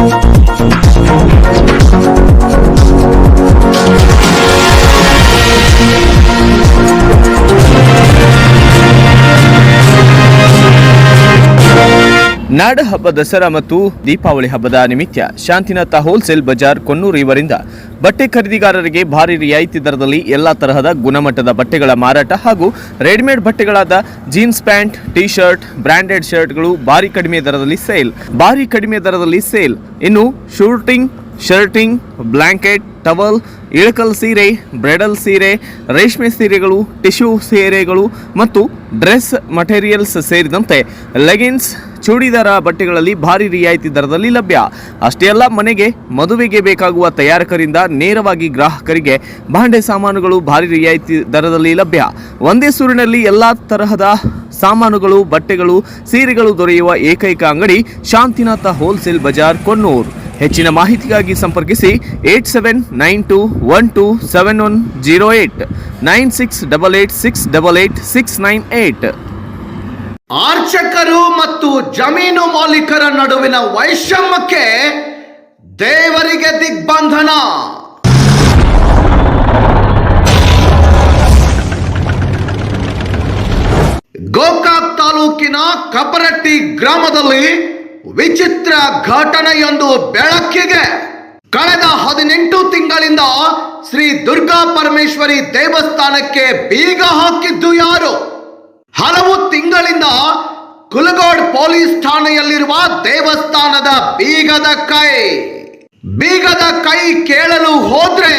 Thank ನಾಡ ಹಬ್ಬ ದಸರಾ ಮತ್ತು ದೀಪಾವಳಿ ಹಬ್ಬದ ನಿಮಿತ್ತ ಶಾಂತಿನಾಥ ಹೋಲ್ಸೇಲ್ ಬಜಾರ್ ಕೊನ್ನೂರು ಇವರಿಂದ ಬಟ್ಟೆ ಖರೀದಿಗಾರರಿಗೆ ಭಾರಿ ರಿಯಾಯಿತಿ ದರದಲ್ಲಿ ಎಲ್ಲಾ ತರಹದ ಗುಣಮಟ್ಟದ ಬಟ್ಟೆಗಳ ಮಾರಾಟ ಹಾಗೂ readymade ಬಟ್ಟೆಗಳಾದ jeans pant T shirt branded ಶರ್ಟ್ಗಳು ಭಾರಿ ಕಡಿಮೆ ದರದಲ್ಲಿ ಸೇಲ್. ಭಾರಿ ಕಡಿಮೆ ದರದಲ್ಲಿ ಸೇಲ್. ಇನ್ನು suiting, shirting blanket towel, Ilkal ಸೀರೆ, ಬ್ರೆಡಲ್ ಸೀರೆ, ರೇಷ್ಮೆ ಸೀರೆಗಳು, ಟಿಶ್ಯೂ ಸೀರೆಗಳು ಮತ್ತು ಡ್ರೆಸ್ ಮಟೀರಿಯಲ್ಸ್ ಸೇರಿದಂತೆ ಲೆಗಿನ್ಸ್ ಚೂಡಿದಾರ ಬಟ್ಟೆಗಳಲ್ಲಿ ಭಾರಿ ರಿಯಾಯಿತಿ ದರದಲ್ಲಿ ಲಭ್ಯ. ಅಷ್ಟೇ ಅಲ್ಲ, ಮನೆಗೆ ಮದುವೆಗೆ ಬೇಕಾಗುವ ತಯಾರಕರಿಂದ ನೇರವಾಗಿ ಗ್ರಾಹಕರಿಗೆ ಭಾಂಡೆ ಸಾಮಾನುಗಳು ಭಾರಿ ರಿಯಾಯಿತಿ ದರದಲ್ಲಿ ಲಭ್ಯ. ಒಂದೇ ಸೂರಿನಲ್ಲಿ ಎಲ್ಲ ತರಹದ ಸಾಮಾನುಗಳು, ಬಟ್ಟೆಗಳು, ಸೀರೆಗಳು ದೊರೆಯುವ ಏಕೈಕ ಅಂಗಡಿ ಶಾಂತಿನಾಥ ಹೋಲ್ಸೇಲ್ ಬಜಾರ್ ಕೊನ್ನೂರು ಹೆಚ್ಚಿನ ಮಾಹಿತಿಗಾಗಿ ಸಂಪರ್ಕಿಸಿ eight seven nine two one two seven one zero eight, nine six double eight six double eight six nine eight. ಆರ್ಚಕರು ಮತ್ತು ಜಮೀನು ಮಾಲೀಕರ ನಡುವಿನ ವೈಷಮ್ಯಕ್ಕೆ ದೇವರಿಗೆ ದಿಗ್ಬಂಧನ. ಗೋಕಾಕ್ ತಾಲೂಕಿನ ಕಪರಟ್ಟಿ ಗ್ರಾಮದಲ್ಲಿ ವಿಚಿತ್ರ ಘಟನೆಯೊಂದು ಬೆಳಕಿಗೆ. ಕಳೆದ ಹದಿನೆಂಟು ತಿಂಗಳಿಂದ ಶ್ರೀ ದುರ್ಗಾ ಪರಮೇಶ್ವರಿ ದೇವಸ್ಥಾನಕ್ಕೆ ಬೀಗ ಹಾಕಿದ್ದು ಯಾರು? ಹಲವು ತಿಂಗಳಿಂದ ಕುಲಗೋಡ್ ಪೊಲೀಸ್ ಠಾಣೆಯಲ್ಲಿರುವ ದೇವಸ್ಥಾನದ ಬೀಗದ ಕೈ. ಬೀಗದ ಕೈ ಕೇಳಲು ಹೋದ್ರೆ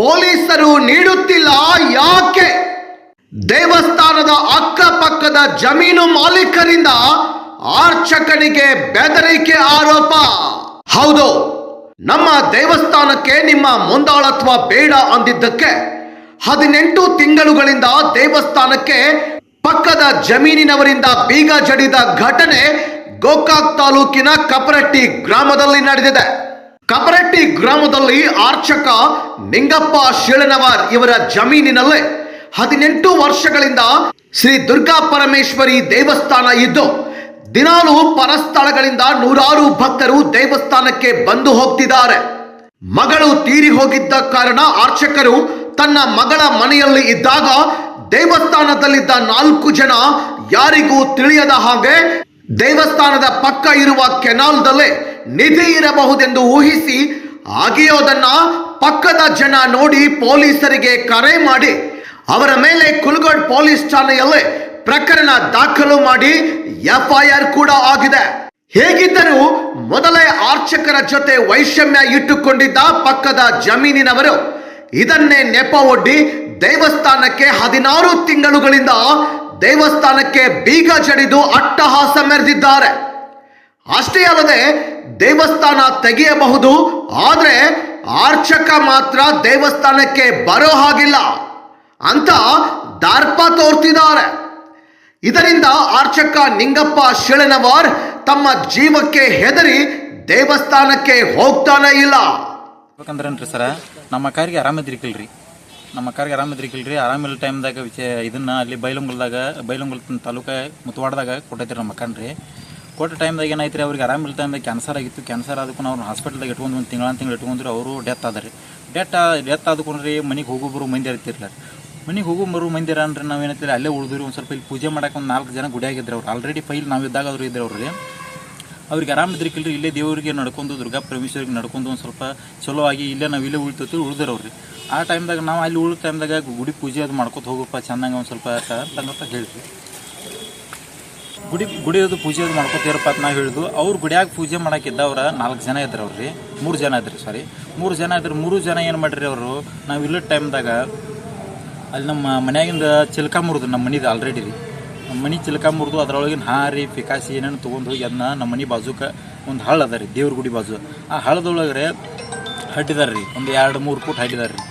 ಪೊಲೀಸರು ನೀಡುತ್ತಿಲ್ಲ ಯಾಕೆ? ದೇವಸ್ಥಾನದ ಅಕ್ಕಪಕ್ಕದ ಜಮೀನು ಮಾಲೀಕರಿಂದ ಆರ್ಚಕನಿಗೆ ಬೆದರಿಕೆ ಆರೋಪ. ಹೌದು, ನಮ್ಮ ದೇವಸ್ಥಾನಕ್ಕೆ ನಿಮ್ಮ ಮುಂದಾಳತ್ವ ಬೇಡ ಅಂದಿದ್ದಕ್ಕೆ ಹದಿನೆಂಟು ತಿಂಗಳುಗಳಿಂದ ದೇವಸ್ಥಾನಕ್ಕೆ ಪಕ್ಕದ ಜಮೀನಿನವರಿಂದ ಬೀಗ ಜಡಿದ ಘಟನೆ ಗೋಕಾಕ್ ತಾಲೂಕಿನ ಕಪರಟ್ಟಿ ಗ್ರಾಮದಲ್ಲಿ ನಡೆದಿದೆ. ಕಪರಟ್ಟಿ ಗ್ರಾಮದಲ್ಲಿ ಆರ್ಚಕ ನಿಂಗಪ್ಪ ಶೀಳನವಾರ್ ಇವರ ಜಮೀನಿನಲ್ಲೇ ಹದಿನೆಂಟು ವರ್ಷಗಳಿಂದ ಶ್ರೀ ದುರ್ಗಾ ಪರಮೇಶ್ವರಿ ದೇವಸ್ಥಾನ ಇದ್ದು, ದಿನಾಲು ಪರಸ್ಥಳಗಳಿಂದ ನೂರಾರು ಭಕ್ತರು ದೇವಸ್ಥಾನಕ್ಕೆ ಬಂದು ಹೋಗ್ತಿದ್ದಾರೆ. ಮಗಳು ತೀರಿ ಹೋಗಿದ್ದ ಕಾರಣ ಆರ್ಚಕರು ತನ್ನ ಮಗಳ ಮನೆಯಲ್ಲಿ ಇದ್ದಾಗ ದೇವಸ್ಥಾನದಲ್ಲಿದ್ದ ನಾಲ್ಕು ಜನ ಯಾರಿಗೂ ತಿಳಿಯದ ಹಾಗೆ ದೇವಸ್ಥಾನದ ಪಕ್ಕ ಇರುವ ಕೆನಾಲ್ದಲ್ಲೇ ನಿಧಿ ಇರಬಹುದೆಂದು ಊಹಿಸಿ ಆಗಿಯೋದನ್ನ ಪಕ್ಕದ ಜನ ನೋಡಿ ಪೊಲೀಸರಿಗೆ ಕರೆ ಮಾಡಿ ಅವರ ಮೇಲೆ ಕುಲ್ಗಡ್ ಪೊಲೀಸ್ ಠಾಣೆಯಲ್ಲೇ ಪ್ರಕರಣ ದಾಖಲು ಮಾಡಿ ಎಫ್ಐಆರ್ ಕೂಡ ಆಗಿದೆ. ಹೇಗಿದ್ದರೂ ಮೊದಲೇ ಆರ್ಚಕರ ಜೊತೆ ವೈಷಮ್ಯ ಇಟ್ಟುಕೊಂಡಿದ್ದ ಪಕ್ಕದ ಜಮೀನಿನವರು ಇದನ್ನೇ ನೆಪ ಒಡ್ಡಿ ದೇವಸ್ಥಾನಕ್ಕೆ ಹದಿನಾರು ತಿಂಗಳುಗಳಿಂದ ದೇವಸ್ಥಾನಕ್ಕೆ ಬೀಗ ಜಡಿದು ಅಟ್ಟಹಾಸ ಮೆರೆದಿದ್ದಾರೆ. ಅಷ್ಟೇ ಅಲ್ಲದೆ ದೇವಸ್ಥಾನ ತೆಗೆಯಬಹುದು, ಆದರೆ ಆರ್ಚಕ ಮಾತ್ರ ದೇವಸ್ಥಾನಕ್ಕೆ ಬರೋ ಹಾಗಿಲ್ಲ ಅಂತ ದರ್ಪ ತೋರ್ತಿದ್ದಾರೆ. ಇದರಿಂದ ಆರ್ಚಕ ನಿಂಗಪ್ಪ ಶಿಳನವರ್ ತಮ್ಮ ಜೀವಕ್ಕೆ ಹೆದರಿ ದೇವಸ್ಥಾನಕ್ಕೆ ಹೋಗ್ತಾನೆ ಇಲ್ಲ. ಸರ, ನಮ್ಮ ಅಕ್ಕಾರಿಗೆ ಆರಾಮದಿರಿಕಿಲ್ರಿ ನಮ್ಮ ಅಕ್ಕಾರಿಗೆ ಆರಾಮದಿರಿಕಿಲ್ರಿ ಆರಾಮಿಲ್ಲ ಟೈಮ್ದಾಗ ವಿಚ ಇದನ್ನ ಅಲ್ಲಿ ಬೈಲಂಗುಲ್ದಾಗ, ಬೈಲಂಗುಲ್ ತಾಲೂಕ ಮುತವಾಡದಾಗ ಕೊಟ್ಟೈತಿ ನಮ್ಮ ಅಕ್ಕನ್ರಿ. ಕೊಟ್ಟ ಟೈಮ್ದಾಗ ಏನಾಯ್ತು ರೀ ಅವ್ರಿಗೆ ಆರಾಮಿಲ್ಲ ಟೈಮ್ದಾಗ ಕ್ಯಾನ್ಸರ್ ಆಗಿತ್ತು. ಕ್ಯಾನ್ಸರ್ ಅದಕ್ಕೂ ಅವ್ರನ್ನ ಹಾಸ್ಪಿಟಲ್ದಾಗ ಇಟ್ಕೊಂಡು ಒಂದು ತಿಂಗಳ ತಿಂಗಳು ಇಟ್ಕೊಂಡ್ರಿ ಅವರು ಡೆತ್ ಆದ್ರಿ. ಡೆತ್ ಡೆತ್ ಆದಕೊಂಡ್ರಿ ಮನೆಗೆ ಹೋಗೋಬ್ರು ಮಂದಿ ಇರ್ತಿರ್ಲ ಮನೆಗೆ ಹೋಗೋ ಮರು ಮಂದಿರ ಅಂದ್ರೆ ನಾವು ಏನಂತೀವಿ ಅಲ್ಲೇ ಉಳಿದ್ರಿ ಒಂದು ಸ್ವಲ್ಪ ಇಲ್ಲಿ ಪೂಜೆ ಮಾಡೋಕೆ ಒಂದು ನಾಲ್ಕು ಜನ ಗುಡಿಯಾಗಿದ್ರು ಅವ್ರು. ಆಲ್ರೆಡಿ ಫೈಲ್ ಅವ್ರು ಇದ್ರು ಅವ್ರಿ. ಅವ್ರಿಗೆ ಆರಾಮ ಇದ್ರಿಕಿಲ್ರಿ ಇಲ್ಲೇ ದೇವರಿಗೆ ನಡ್ಕೊಂಡು, ದುರ್ಗಾ ಪರಮೇಶ್ವರಿಗೆ ನಡ್ಕೊಂಡು ಒಂದು ಸ್ವಲ್ಪ ಚಲೋ ಆಗಿ ಇಲ್ಲೇ ನಾವು ಇಲ್ಲೇ ಉಳಿತೈತಿ ರೀ ಆ ಟೈಮ್ದಾಗ ನಾವು ಅಲ್ಲಿ ಉಳಿದ ಟೈಮ್ದಾಗ ಗುಡಿ ಪೂಜೆ ಅದು ಮಾಡ್ಕೊತ ಹೋಗಪ್ಪ ಚೆನ್ನಾಗಿ ಒಂದು ಸ್ವಲ್ಪ ಅಂತ ಹೇಳಿದ್ವಿ ಗುಡಿ ಗುಡಿಯದು ಪೂಜೆ ಅದು ಮಾಡ್ಕೊತೀರಪ್ಪ ಅಂತ ನಾವು ಹೇಳಿದ್ವು ಅವ್ರು ಗುಡಿಯಾಗ ಪೂಜೆ ಮಾಡೋಕ್ಕಿದ್ದವ್ರ ನಾಲ್ಕು ಜನ ಇದ್ರು ಅವ್ರಿ ಮೂರು ಜನ ಇದ್ರಿ ಸಾರಿ ಮೂರು ಜನ ಇದ್ರು ಮೂರು ಜನ ಏನು ಮಾಡಿರಿ ಅವರು, ನಾವು ಇಲ್ಲದ ಟೈಮ್ದಾಗ ಅಲ್ಲಿ ನಮ್ಮ ಮನೆಯಾಗಿಂದ ಚಿಲ್ಕ ಮುರಿದು ನಮ್ಮ ಮನಿದು ಆಲ್ರೆಡಿ ರೀ. ಮನೆ ಚಿಲಕ ಮುರಿದು ಅದರೊಳಗೆ ಹಾರಿ, ಪಿಕಾಸಿ ಏನೇನು ತೊಗೊಂಡು ಹೋಗಿ ಅದನ್ನ ನಮ್ಮ ಮನೆ ಬಾಜುಕ ಒಂದು ಹಳ್ಳ ಅದ ರೀ, ದೇವ್ರ ಗುಡಿ ಬಾಜು. ಆ ಹಳ್ಳದೊಳಗ್ರೆ ಹಡ್ಡಿದಾರೆ ರೀ, ಒಂದು ಎರಡು ಮೂರು ಫುಟ್ ಹಟ್ಟಿದಾರೆ ರೀ.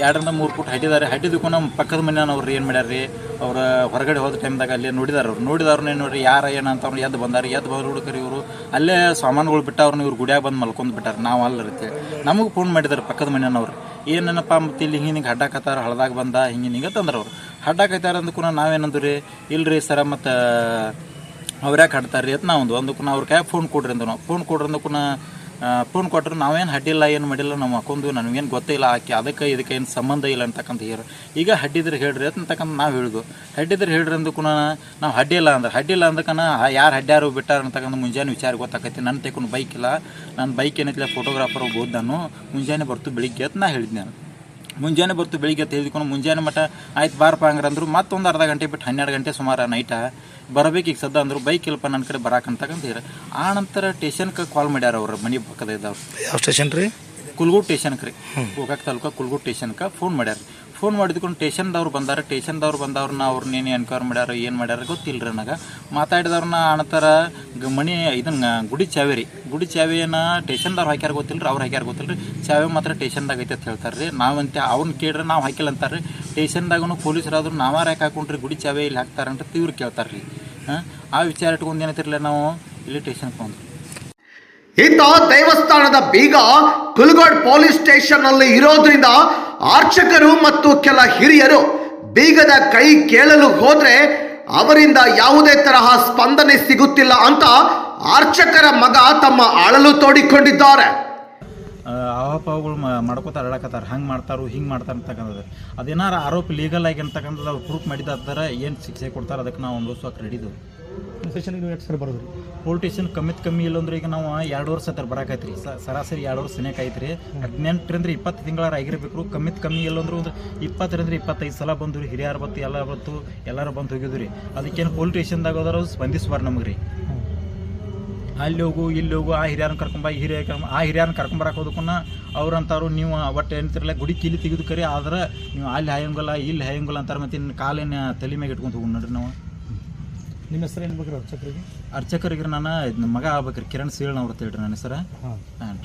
ಎರಡರಿಂದ ಮೂರು ಫುಟ್ ಹಡ್ಡಿದ್ದಾರೆ ಹಡ್ಡಿದಕ್ಕೂ ನಮ್ಮ ಪಕ್ಕದ ಮನೆಯವ್ರು ಏನು ಮಾಡ್ಯಾರ ರೀ, ಅವ್ರ ಹೊರಗಡೆ ಹೋದ ಟೈಮ್ದಾಗ ಅಲ್ಲಿ ನೋಡಿದಾರ ಅವ್ರು. ನೋಡಿದವ್ರನ್ನ ಏನು ನೋಡ್ರಿ ಯಾರ ಏನಂತ ಅವ್ರು ಎದ್ದು ಬಂದಾರ ಎದ್ದು ಬಂದು ಹುಡುಕರಿ ಇವರು. ಅಲ್ಲೇ ಸಾಮಾನುಗಳು ಬಿಟ್ಟ ಅವ್ರನ್ನ ಇವ್ರು ಗುಡಿಯಾಗ ಬಂದು ಮಲ್ಕೊಂಡು ಬಿಟ್ಟಾರೆ, ನಾವು ಅಲ್ಲ ನಮಗೆ ಫೋನ್ ಮಾಡಿದಾರೆ ಪಕ್ಕದ ಮನೆಯವ್ರು. ಏನಪ್ಪ ಮತ್ತೆ ಇಲ್ಲಿ ಹಿಂಗೆ ಹಿಂಗೆ ಹಡ್ಡಾಕತ್ತಾರ, ಹಳದಾಗ ಬಂದ, ಹಿಂಗೆ ಹಿಂಗೆ ತಂದ್ರೆ ಅವ್ರು. ಹಡ್ಡಾಕತ್ತಾರ ಅಂದಕ್ಕೂ ನಾವೇನಂದ್ರಿ? ಇಲ್ರಿ ಸರ, ಮತ್ತು ಅವ್ರ್ಯಾಕೆ ಹಾಡ್ತಾರೆ ರೀ ಅಂತ ಒಂದು ಒಂದಕ್ಕೂ ಅವ್ರ ಕೈ ಫೋನ್ ಕೊಡ್ರಿ ಅಂದ ಫೋನ್ ಕೊಡ್ರಿ ಅಂದಕ್ಕೂ ಫೋನ್ ಕೊಟ್ರೆ ನಾವೇನು ಹಡ್ಡಿಲ್ಲ ಏನು ಮಾಡಿಲ್ಲ, ನಮ್ಮ ಹಾಕೊಂಡು ನನಗೇನು ಗೊತ್ತೇ ಇಲ್ಲ, ಆಕೆ ಅದಕ್ಕೆ ಇದಕ್ಕೆ ಏನು ಸಂಬಂಧ ಇಲ್ಲ ಅಂತಕ್ಕಂಥ ಹೇಳಿ ಈಗ ಹಡ್ಡಿದ್ರೆ ಹೇಳ್ರಿ ಅಂತಕ್ಕಂತ ನಾವು ಹೇಳಿದ್ವು ಹಡ್ಡಿದ್ರೆ ಹೇಳ್ರಿ ಅಂದಕ್ಕೂ ನಾವು ಹಡ್ಡಿಲ್ಲ ಅಂದ್ರೆ. ಹಡ್ಡಿಲ್ಲ ಅಂದಕ್ಕನ ಯಾರು ಹಡ್ಡ್ಯಾರು ಬಿಟ್ಟಾರ ಅಂತಕ್ಕಂಥ ಮುಂಜಾನೆ ವಿಚಾರ ಗೊತ್ತಾಕೈತಿ. ನನ್ನ ತೆಕೊಂಡು ಬೈಕ್ ಇಲ್ಲ. ನನ್ನ ಬೈಕ್ ಏನೈತಿಲ್ಲ ಫೋಟೋಗ್ರಾಫರ್ ಹೋಗ್ಬೋದು ನಾನು ಮುಂಜಾನೆ ಬರ್ತು ಬೆಳಿಗ್ಗೆ ಅಂತ ನಾ ಹೇಳಿದ್ದೆ ನಾನು ಮುಂಜಾನೆ ಬರ್ತು ಬೆಳಿಗ್ಗೆ ತೆಗೆದುಕೊಂಡು ಮುಂಜಾನೆ ಮಟ್ಟ ಆಯ್ತು ಬಾರಪ್ಪ ಹಂಗ್ರ ಅಂದರು. ಮತ್ತೊಂದು ಅರ್ಧ ಗಂಟೆ ಬಿಟ್ಟು ಹನ್ನೆರಡು ಗಂಟೆ ಸುಮಾರು ನೈಟ ಬರಬೇಕು ಈಗ ಸದ್ದ ಅಂದರು. ಬೈಕ್ ಇಲ್ಲಪ್ಪ ನನ್ನ ಕಡೆ ಬರಾಕಂತಕ್ಕಂತ ಹೇಳಿ ಆ ನಂತರ ಟೇಷನ್ಗೆ ಕಾಲ್ ಮಾಡ್ಯಾರ ಅವ್ರ ಮನೆ ಪಕ್ಕದ ಇದ್ದವ್ರು ಯಾವ ಸ್ಟೇಷನ್ ರೀ? ಕುಲ್ಗೂಡ್ ಸ್ಟೇಷನ್ಗೆ ರೀ. ಗೋಕಾಕ್ ತಾಲೂಕು ಸ್ಟೇಷನ್ ಕ ಫೋನ್ ಮಾಡ್ಯಾರ. ಫೋನ್ ಮಾಡಿದ್ಕೊಂಡು ಟೇಷನ್ದವ್ರು ಬಂದಾರ, ಟೇಷನ್ದವ್ರು ಬಂದವ್ರನ್ನ ಏನು ಎನ್ಕ್ವೈರ್ ಮಾಡ್ಯಾರ, ಏನು ಮಾಡ್ಯಾರ ಗೊತ್ತಿಲ್ಲ ರೀ ನನಗೆ. ಮಾತಾಡಿದವ್ರನ್ನ ಅಣತಾರ ಗ- ಮಣಿ ಇದನ್ನ ಗುಡಿ ಚಾವಿ ರೀ ಗುಡಿ ಚಾವಿಯನ್ನ ಟೇಷನ್ದವ್ರು ಹಾಕ್ಯಾರ ಗೊತ್ತಿಲ್ಲ ರೀ ಅವ್ರು ಹಾಕ್ಯಾರ ಗೊತ್ತಿಲ್ಲ ರೀ ಚಾವೆ ಮಾತ್ರ ಟೇಷನ್ದಾಗ ಐತೆ ಅಂತ ಹೇಳ್ತಾರೆ ರೀ ನಾವಂತೆ ಅವ್ನು ಕೇಳ್ರೆ ನಾವು ಹಾಕಿಲ್ಲ ಅಂತಾರೆ ರೀ ಟೇಷನ್ದಾಗೂ ಪೊಲೀಸರಾದ್ರು ನಾವಾರ ಯಾಕೆ ಹಾಕೊಂಡ್ರಿ, ಗುಡಿ ಚಾವೆ ಇಲ್ಲಿ ಹಾಕ್ತಾರಂತ ತೀವ್ರ ಕೇಳ್ತಾರೆ ರೀ ಹಾಂ? ಆ ವಿಚಾರ ಇಟ್ಕೊಂಡು ಏನೈತಿರಲಿಲ್ಲ ನಾವು ಇಲ್ಲಿ ಸ್ಟೇಷನ್ ಬಂದ್ವಿ. ಇತ್ತ ದೇವಸ್ಥಾನದ ಬೀಗ ಕುಲ್ಗೋಡ್ ಪೊಲೀಸ್ ಸ್ಟೇಷನ್ ಅಲ್ಲಿ ಇರೋದ್ರಿಂದ ಅರ್ಚಕರು ಮತ್ತು ಕೆಲ ಹಿರಿಯರು ಬೀಗದ ಕೈ ಕೇಳಲು ಹೋದ್ರೆ ಅವರಿಂದ ಯಾವುದೇ ತರಹ ಸ್ಪಂದನೆ ಸಿಗುತ್ತಿಲ್ಲ ಅಂತ ಅರ್ಚಕರ ಮಗ ತಮ್ಮ ಅಳಲು ತೋಡಿಕೊಂಡಿದ್ದಾರೆ. ಆವಾಪಾವುಗಳು ಮಾಡ್ಕೋತ ಅರಳಕತ್ತಾರ ಹಂಗೆ ಮಾಡ್ತಾರೋ, ಹಿಂಗೆ ಮಾಡ್ತಾರೆ ಅಂತಕ್ಕಂಥದ್ದು. ಅದೇನಾರ ಆರೋಪ ಲೀಗಲ್ ಆಗಿ ಅಂತಕ್ಕಂಥದ್ದು ಅವ್ರು ಪ್ರೂಫ್ ಮಾಡಿದ್ದಾರೆ ಏನು ಶಿಕ್ಷೆ ಕೊಡ್ತಾರೆ ಅದಕ್ಕೆ ನಾವು ಒಂದು ವರ್ಷ ರೆಡಿದು ಸ್ಟೇಷನ್ಗೆ ನೀವು ಸಲ ಬರೋದು ರೀ ಪೊಲಿಟಿಷಿಯನ್ ಕಮ್ಮಿತ್ ಕಮ್ಮಿ ಇಲ್ಲ ಅಂದ್ರೆ ಈಗ ನಾವು ಎರಡು ವರ್ಷ ಹತ್ರ ಬರಾಕೈತ್ರಿ. ರೀ ಸರಾಸರಿ ಎರಡು ವರ್ಷ ಸನೇಕ ಐತ್ರಿ. ಹದಿನೆಂಟರಿಂದ ಇಪ್ಪತ್ತು ತಿಂಗಳಾರ ಆಗಿರ್ಬೇಕು ಕಮ್ಮಿತ್ ಕಮ್ಮಿ ಇಲ್ಲ ಅಂದ್ರೆ ಒಂದು ಇಪ್ಪತ್ತರಿಂದ ಇಪ್ಪತ್ತೈದು ಸಲ ಬಂದು ರೀ ಹಿರಿಯರು ಬತ್ತು ಎಲ್ಲ ಬತ್ತು ಎಲ್ಲರೂ ಬಂದು ಹೋಗಿದ್ವು ರೀ ಅದಕ್ಕೇನು ಪೊಲಿಟಿಷಿಯನ್ದಾಗ ಹೋದ್ರೆ ಸ್ಪಂದಿಸ್ಬಾರ್ದು ನಮಗೆ ರೀ ಅಲ್ಲಿ ಹೋಗು ಇಲ್ಲಿ ಹೋಗು ಆ ಹಿರಿಯರನ್ನ ಕರ್ಕೊಂಬ ಈ ಹಿರಿಯ ಆ ಹಿರಿಯರನ್ನ ಕರ್ಕೊಂಬರಕ್ಕೆ ಹೋದಕ್ಕೂನ ಅವ್ರಂತಾರು ನೀವು ಒಟ್ಟು ಏನಂತಿರಲ್ಲ ಗುಡಿ ಕೀಲಿ ತೆಗೆದು ಕರಿ ಆದ್ರೆ ನೀವು ಅಲ್ಲಿ ಹಾಯಂಗಲ್ಲ ಇಲ್ಲಿ ಹಾಯಂಗಲ್ಲ ಅಂತಾರೆ ಮತ್ತು ಇನ್ನು ಕಾಲಿನ ತಲೆ ಮ್ಯಾಗೆ ಇಟ್ಕೊಂತ ಹೋಗಿ ನೋಡ್ರಿ ನಾವು. ನಿಮ್ಮ ಹೆಸರು ಏನು ಬೇಕ್ರಿ ಅರ್ಚಕರಿಗೆ? ಅರ್ಚಕರಿಗೆ ನಾನು ನಮ್ಮ ಮಗ ಆಗ್ಬೇಕ್ರಿ ಕಿರಣ್ ಸೀಳನ್ ಅವ್ರ ಹೇಳ್ರಿ ನನ್ನ ಹೆಸರ. ಹಾಂ.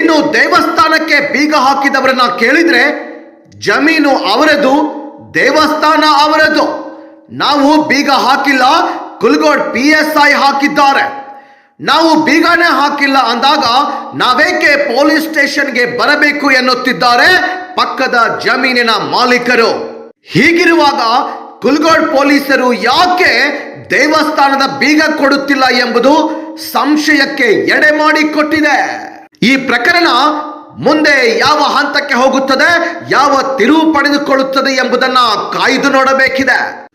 ಇನ್ನು ದೇವಸ್ಥಾನಕ್ಕೆ ಬೀಗ ಹಾಕಿದವರನ್ನ ಕೇಳಿದ್ರೆ ಜಮೀನು ಅವರದು ದೇವಸ್ಥಾನ ಅವರದು. ನಾವು ಬೀಗ ಹಾಕಿಲ್ಲ ಕುಲ್ಗೋಡ್ ಪಿ ಎಸ್ ಐ ಹಾಕಿದ್ದಾರೆ. ನಾವು ಬೀಗನೇ ಹಾಕಿಲ್ಲ ಅಂದಾಗ ನಾವೇಕೆ ಪೊಲೀಸ್ ಸ್ಟೇಷನ್ಗೆ ಬರಬೇಕು ಎನ್ನುತ್ತಿದ್ದಾರೆ ಪಕ್ಕದ ಜಮೀನಿನ ಮಾಲೀಕರು. ಹೀಗಿರುವಾಗ ಕುಲ್ಗೋಡ್ ಪೊಲೀಸರು ಯಾಕೆ ದೇವಸ್ಥಾನದ ಬೀಗ ಕೊಡುತ್ತಿಲ್ಲ ಎಂಬುದು ಸಂಶಯಕ್ಕೆ ಎಡೆ ಮಾಡಿಕೊಟ್ಟಿದೆ ಈ ಪ್ರಕರಣ ಮುಂದೆ ಯಾವ ಹಂತಕ್ಕೆ ಹೋಗುತ್ತದೆ, ಯಾವ ತಿರುವು ಪಡೆದುಕೊಳ್ಳುತ್ತದೆ ಎಂಬುದನ್ನು ಕಾಯ್ದು ನೋಡಬೇಕಿದೆ.